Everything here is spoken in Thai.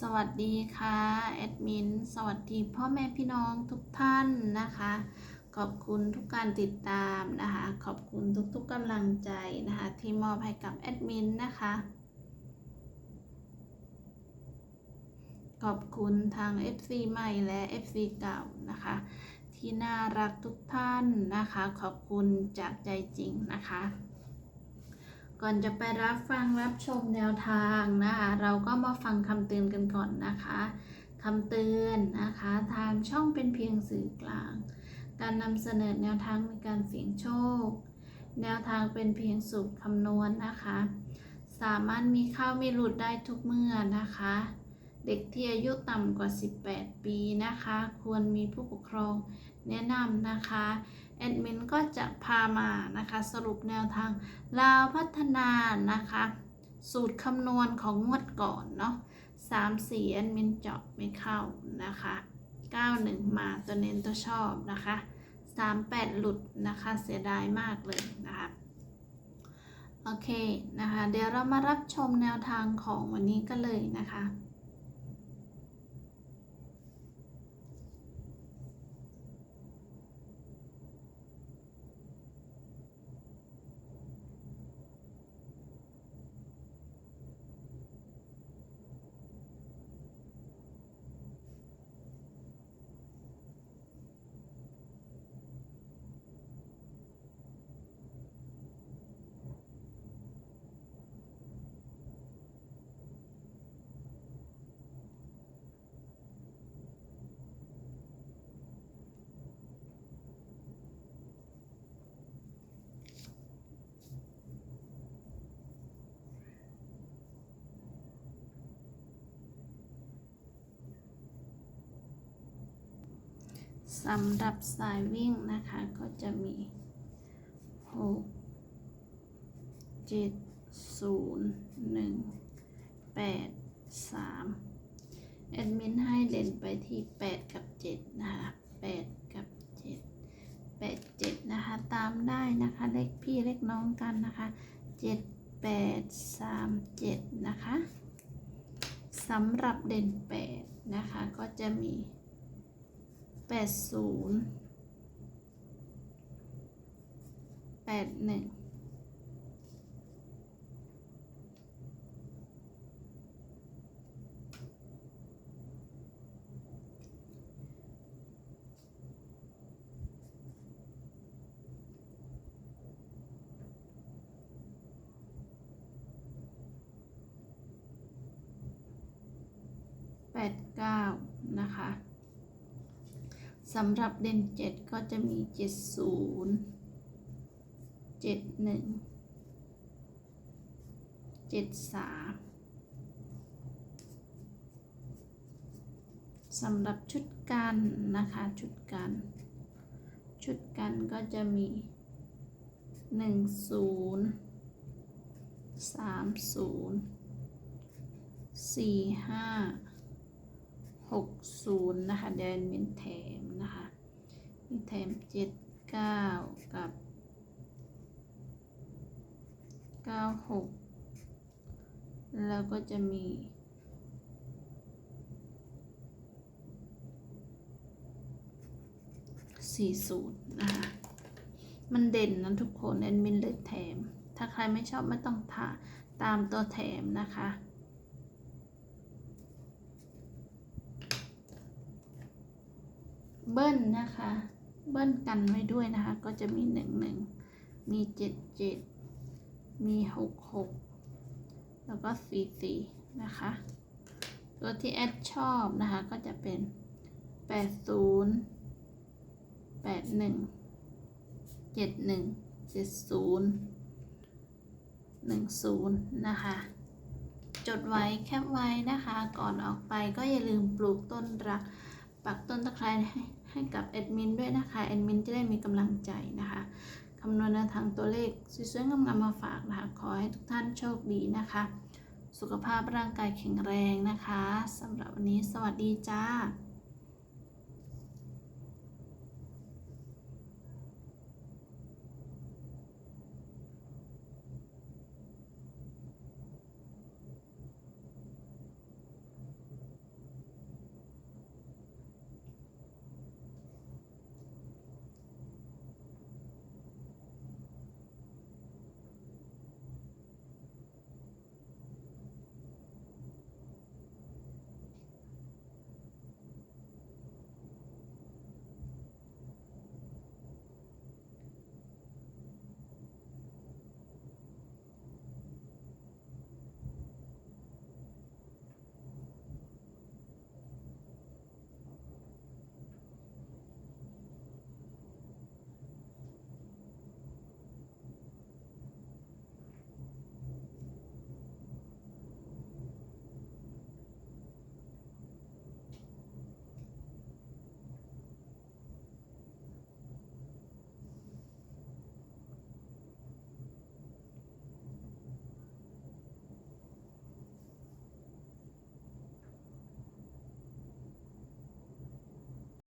สวัสดีค่ะ แอดมิน สวัสดีพ่อแม่พี่น้องทุกท่านนะคะ ขอบคุณทุกการติดตามนะคะ ขอบคุณทุกๆกำลังใจนะคะ ที่มอบให้กับแอดมินนะคะ ขอบคุณทาง FC ใหม่และ FC เก่านะคะ ที่น่ารักทุกท่านนะคะ ขอบคุณจากใจจริงนะคะ ก่อนจะไปรับฟังรับชมแนวทางนะคะ เราก็มาฟังคำเตือนกันก่อนนะคะคำเตือนนะคะ ทางช่องเป็นเพียงสื่อกลาง การนำเสนอแนวทางในการเสี่ยงโชค แนวทางเป็นเพียงสูตรคำนวณนะคะ สามารถมีเข้ามีหลุดได้ทุกเมื่อนะคะ เด็กที่อายุต่ำกว่า 18 ปีนะคะ ควรมีผู้ปกครองแนะนำนะคะ แอดมินก็จะพามานะคะ สรุปแนวทางลาวพัฒนานะคะ สูตรคำนวณของงวดก่อนเนาะ3 4แอดมินเจาะไม่เข้านะคะ 91 มาตัวเน้นตัวชอบนะคะ 38 หลุดนะคะ เสียดายมากเลยนะคะ โอเคนะคะ เดี๋ยวเรามารับชมแนวทางของวันนี้กันเลยนะคะ สำหรับสายวิ่งนะคะ ก็จะมี 6 7 0 1 8 3 แอดมินให้เด่นไปที่ 8 กับ 7 นะคะ 8 กับ 7 8 7 นะคะ ตามได้นะคะ เลขพี่เลขน้องกันนะคะ 7 8 3 7 นะคะสำหรับเด่น 8 นะคะ ก็จะมี แปดศูนย์แปดหนึ่งแปดเก้านะคะ สำหรับเด่นเจ็ดก็จะมีเจ็ดศูนย์เจ็ดหนึ่งเจ็ดสามสำหรับชุดกันนะคะชุดกันชุดกันก็จะมีหนึ่งศูนย์สามศูนย์สี่ห้า หกศูนย์นะคะเดนเป็นแถมนะคะมีแถมเจ็ดเก้ากับเก้าหกแล้วก็จะมีสี่ศูนย์นะคะมันเด่นนะทุกคนแอดมินเลยแถม ถ้าใครไม่ชอบไม่ต้องทาตามตัวแถมนะคะ เบิ้ลนะคะ เบิ้ลกันไว้ด้วยนะคะ ก็จะมีหนึ่งหนึ่งมีเจ็ดเจ็ดมีหกหกแล้วก็สี่สี่นะคะ ตัวที่แอดชอบนะคะ ก็จะเป็นแปดศูนย์แปดหนึ่งเจ็ดหนึ่งเจ็ดศูนย์หนึ่งศูนย์นะคะ จดไว้แคปไว้นะคะ ก่อนออกไปก็อย่าลืมปลูกต้นรักปักต้นตะไคร้ให้ ให้กับแอดมินด้วยนะคะแอดมินจะได้มีกำลังใจนะคะคำนวณทางตัวเลขสวยๆงามๆมาฝากนะคะขอให้ทุกท่านโชคดีนะคะ สุขภาพร่างกายแข็งแรงนะคะสำหรับวันนี้สวัสดีจ้า